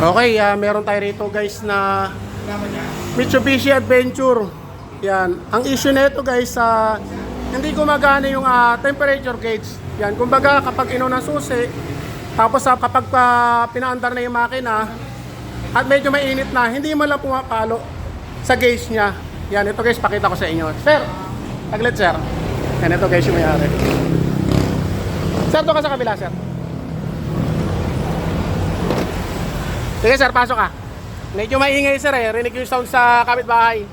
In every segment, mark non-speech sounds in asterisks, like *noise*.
Okay, ah, meron tayo rito guys na Mitsubishi Adventure. Yan. Ang issue nito guys, sa hindi gumagana yung ah, temperature gauge. Yan. Kumbaga kapag ino ng susi, tapos ah, kapag ah, pinaandar na yung makina, at medyo mainit na, hindi mo lang pumapalo sa gauge niya. Yan, ito guys, pakita ko sa inyo. Sir, taglit sir. Yan, ito guys yung mayari. Sir, doon ka sa kabila, sir. Sige sir, pasok ka. Medyo maingay sir eh. Rinig yung sound sa kapitbahay.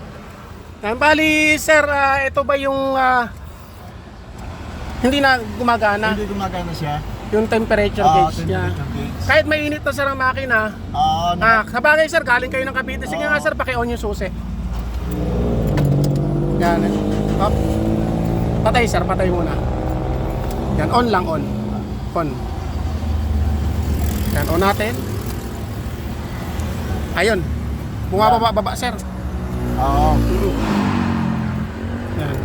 Yan, bali sir, ah, ito ba yung ah, hindi na gumagana Hindi gumagana siya. yung temperature Ah, gauge niya. gauge. Kahit mainit na sir ang makina, Ah, ah, sa bagay sir, galing kayo ng Cavite. Sige nga sir, paki-on yung susi. Yan. eh. Up. Patay sir, patay muna. Yan, on lang, on. On. Yan, on natin. Ayun. Bumababa, baba sir. Oo. Yan.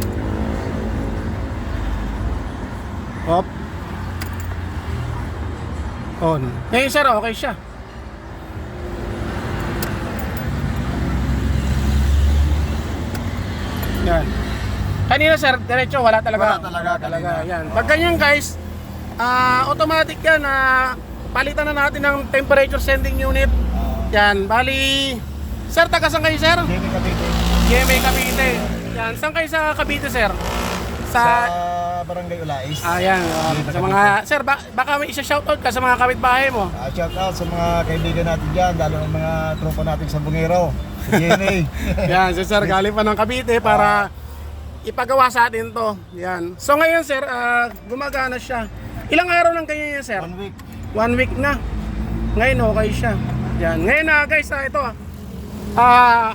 Op. On. Ngayon sir, okay siya. Yan. Kanina sir, diretso wala talaga. Wala talaga kanina. Yan. Pag ganyan guys, ah automatic yan na palitan na natin ng temperature sending unit. Yan, bali Sir, taga saan kayo sir? Hindi Cavite. GMA Cavite. Yan, saan kayo sa Cavite, sir? Sa Sa... Barangay Ulais. Ayan, uh, Dito sa Cavite. mga... Sir, ba- baka may isa shoutout ka sa mga kapitbahay mo. Ah, shout out sa mga kaibigan natin dyan, lalo ng mga tropa natin sa Bungero, sa. *laughs* Yan, si sir, galing pa ng Cavite para ipagawa sa atin to. Yan. So ngayon, sir, ah, gumagana siya. Ilang araw lang kayo yan, sir? One week. One week na. Ngayon, okay siya. Yan. Ngayon na, guys, ah, ito. Ah...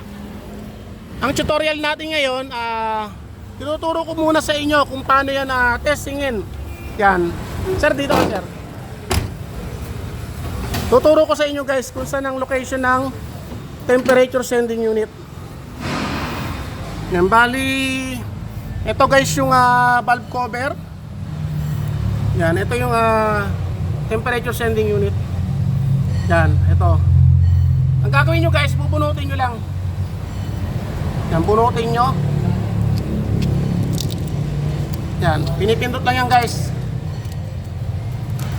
ang tutorial natin ngayon, ah... tinuturo ko muna sa inyo kung paano yan ah, testingin. Yan. Sir, dito ka, sir. Tuturo ko sa inyo guys kung saan ang location ng temperature sending unit. Yan, bali ito guys yung ah, valve cover. Yan, ito yung ah, temperature sending unit. Yan, ito. Ang gagawin nyo guys, bubunutin nyo lang. Yan, bunutin nyo. Yan, pinipindot lang yan guys.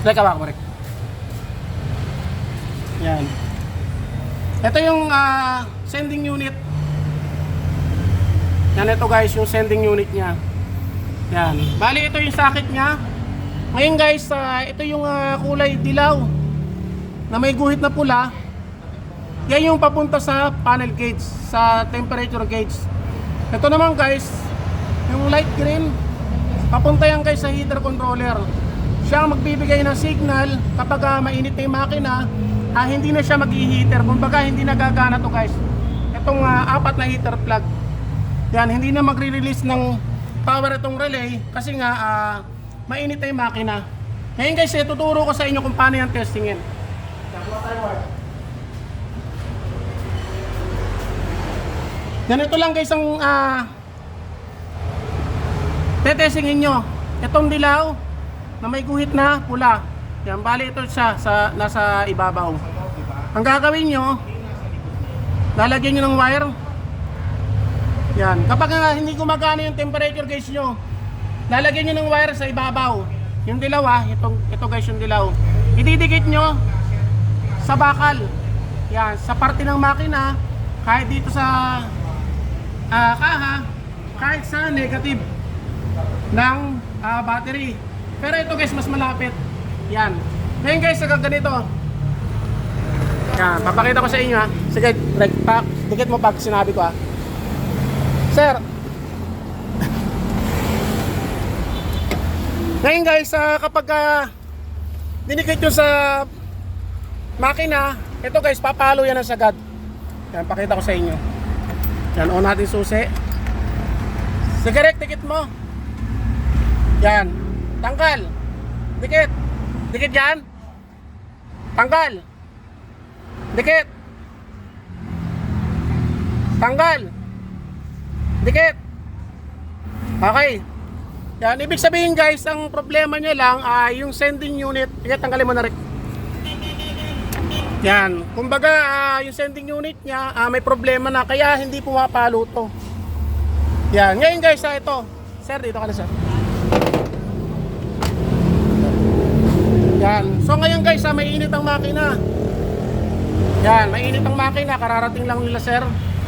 Teka ba, Marek? Yan. Ito yung ah, sending unit. Yan ito guys, yung sending unit niya. Yan. Bali ito yung socket niya. Ngayon guys, ah, ito yung ah, kulay dilaw na may guhit na pula. Yan yung papunta sa panel gauge, sa temperature gauge. Ito naman guys, yung light green, papunta yan guys sa heater controller. Siya ang magbibigay ng signal kapag ah, mainit na yung makina, ah, hindi na siya mag-heater. Kumbaga hindi na gagana to guys. Itong ah, apat na heater plug. Yan, hindi na magre-release ng power itong relay kasi nga ah, mainit na yung makina. Ngayon guys, eh, tuturo ko sa inyo kung paano yan testingin. Ganito lang guys ang ah, tetestingin nyo. Itong dilaw na may guhit na pula. Yan, bali ito siya sa, nasa ibabaw. Ang gagawin nyo, lalagyan nyo ng wire. Yan. Kapag nga hindi gumagana yung temperature guys nyo, lalagyan nyo ng wire sa ibabaw. Yung dilaw ah, itong, ito guys yung dilaw. Ididikit nyo sa bakal. Yan, sa parte ng makina, kahit dito sa ah, kaha, kahit sa negative ng ah, battery. Pero ito guys, mas malapit. Yan. Ngayon guys, sa ganito. Yan, papakita ko sa inyo ha. Sige, like, pa, dikit mo pag sinabi ko ha. Sir. *laughs* Ngayon guys, ah, kapag uh, dinikit nyo sa makina, ito guys, papalo yan ang sagad. Yan, pakita ko sa inyo. Yan, on natin susi. Sigaret, dikit mo. Yan. Tanggal. Dikit. Dikit yan. Tanggal. Dikit. Tanggal. Dikit. Okay. Yan, ibig sabihin guys, ang problema niya lang ay yung sending unit. Sige, tanggalin mo na rin. Yan. Kumbaga, ah, yung sending unit niya, ah, may problema na kaya hindi pumapalo to. Yan. Ngayon guys, ah, ito. Sir, dito ka na sir. Yan. So ngayon guys, ah, may init ang makina. Yan, may init ang makina. Kararating lang nila sir.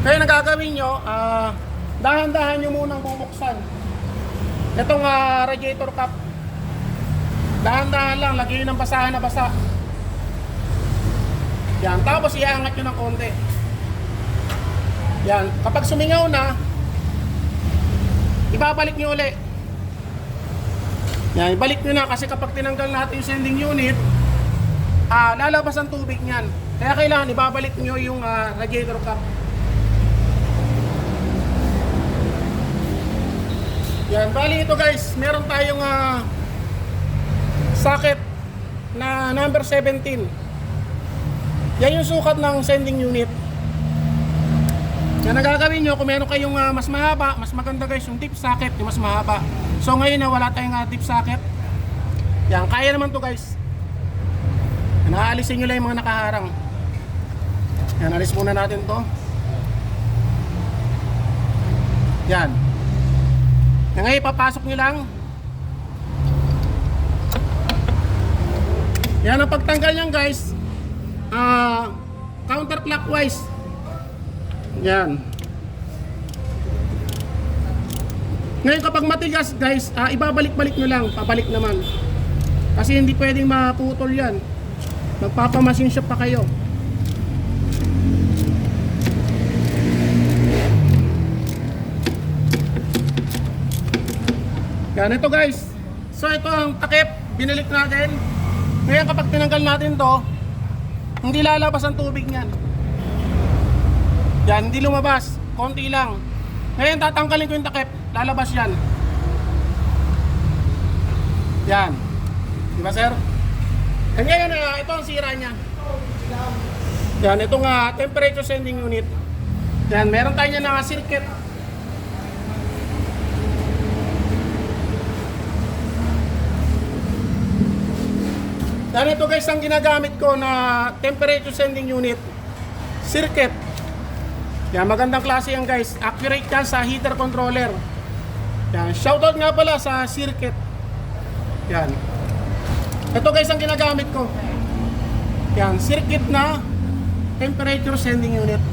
Kaya nagagawin nyo, ah, dahan-dahan nyo munang bubuksan. Itong ah, radiator cap. Dahan-dahan lang, lagyan ng basahan na basa. Yan, tapos iangat nyo ng konti. Yan, kapag sumingaw na, ibabalik nyo uli. Yan, ibalik nyo na kasi kapag tinanggal natin yung sending unit, ah, lalabas ang tubig niyan. Kaya kailangan ibabalik nyo yung ah, radiator cap. Yan, bali ito guys, meron tayong ah, socket na number 17. Yan yung sukat ng sending unit. Yan ang gagawin nyo kung meron kayong ah, mas mahaba, mas maganda guys yung deep socket, yung mas mahaba. So ngayon na wala tayong ah, deep socket. Yan, kaya naman to guys. Yan, aalisin nyo lang yung mga nakaharang. Yan, alis muna natin to. Yan. Yan ngayon, papasok nyo lang. Yan ang pagtanggal niyan guys. Ah, counterclockwise. Yan. Ngayon kapag matigas guys, ah, ibabalik-balik nyo lang, pabalik naman. Kasi hindi pwedeng maputol yan. Magpapamasin shop pa kayo. Yan ito guys. So ito ang takip, binalik natin. Ngayon kapag tinanggal natin to, hindi lalabas ang tubig niyan. Yan, hindi lumabas. Konti lang. Ngayon tatanggalin ko yung takip, lalabas yan. Yan. Di ba sir? And ngayon, ah, ito ang sira niya. Yan, itong ah, temperature sending unit. Yan, meron tayo niya na circuit. Yan ito guys ang ginagamit ko na temperature sending unit circuit. Yan magandang klase yan guys. Accurate yan sa heater controller. Yan, shoutout nga pala sa circuit. Yan. Ito guys ang ginagamit ko. Yan, circuit na temperature sending unit.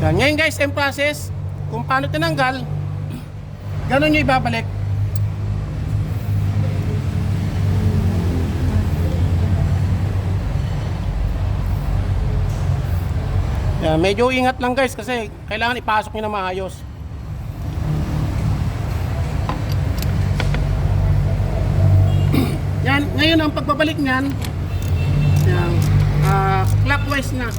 Yan, ngayon guys, same process. Kung paano tinanggal, *clears throat* ganun nyo ibabalik. Yan, medyo ingat lang guys kasi kailangan ipasok nyo na maayos. *clears throat* Yan, ngayon ang pagbabalik niyan, yan, ah, clockwise na.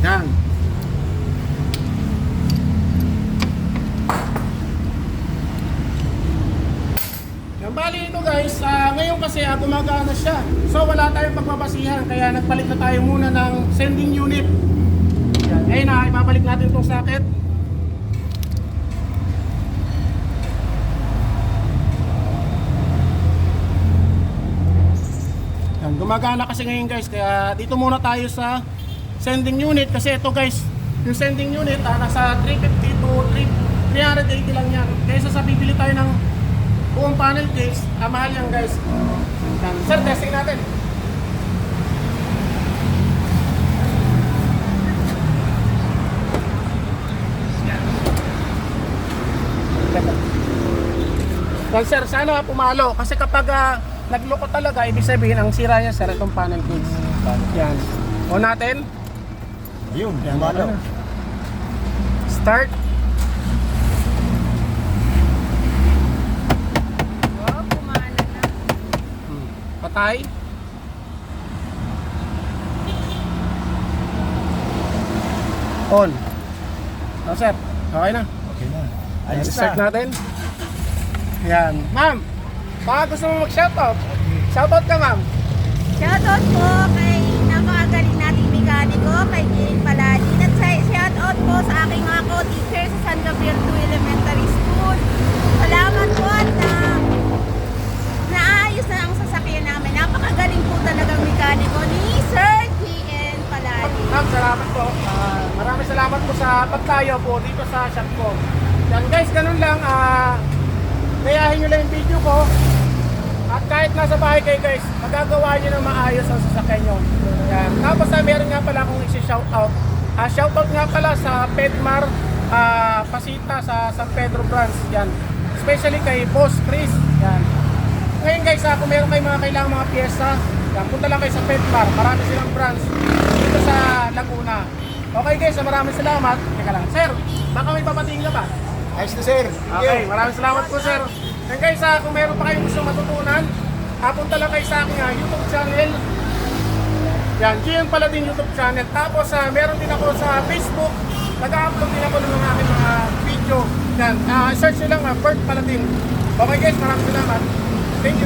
Yan bali ito guys, ah, ngayon kasi ah, gumagana siya. So wala tayong pagbabasihan kaya nagpalit na tayo muna ng sending unit. Yan, ngayon na ibabalik natin itong socket. Yan, gumagana kasi ngayon guys kaya dito muna tayo sa sending unit kasi ito guys, yung sending unit ah, nasa 350 to 3, 380 lang yan. Kaysa sa bibili tayo ng buong panel case, ah, mahal yan guys. Sir, testing natin. Yan sir, sana pumalo. Kasi kapag ah, nagloko talaga, ibig sabihin ang sira niya sir itong panel case. Yan. O natin. Ayun, Yan, malo. Start. Patay. On. O sir, okay na. Okay na. Ayos start na. natin. Yan. Ma'am, baka gusto mo mag-shoutout. Shoutout ka ma'am. Shoutout po kay napakagaling nating mekaniko, kay Kiring Paladin. At sa shoutout po sa aking mga co-teacher sa San Gabriel 2 Elementary tayo po dito sa shop ko. Yan guys, ganun lang. Ah, gayahin nyo lang yung video ko. At kahit nasa bahay kayo guys, magagawa nyo ng maayos ang sasakyan nyo. Yan. Tapos ah, meron nga pala akong isi-shoutout. Ah, shoutout nga pala sa Pedmar ah, Pasita sa San Pedro branch. Yan. Especially kay Boss Chris. Yan. Ngayon guys, ah, kung meron kayong mga kailangang mga pyesa, yan, punta lang kayo sa Pedmar. Marami silang branch dito sa Laguna. Okay guys, maraming salamat. Teka lang. Sir, baka may papatingin ka ba? Ayos na sir. Thank Okay, you. maraming salamat po sir. And guys, ah, kung meron pa kayong gusto matutunan, ah, punta lang kayo sa aking ah, YouTube channel. Yan, GM pala din YouTube channel. Tapos ah, meron din ako sa Facebook. Nag-upload din ako ng mga aking mga video. Yan, ah, search nyo lang, ah, Bert Paladin. Okay guys, maraming salamat. Thank you.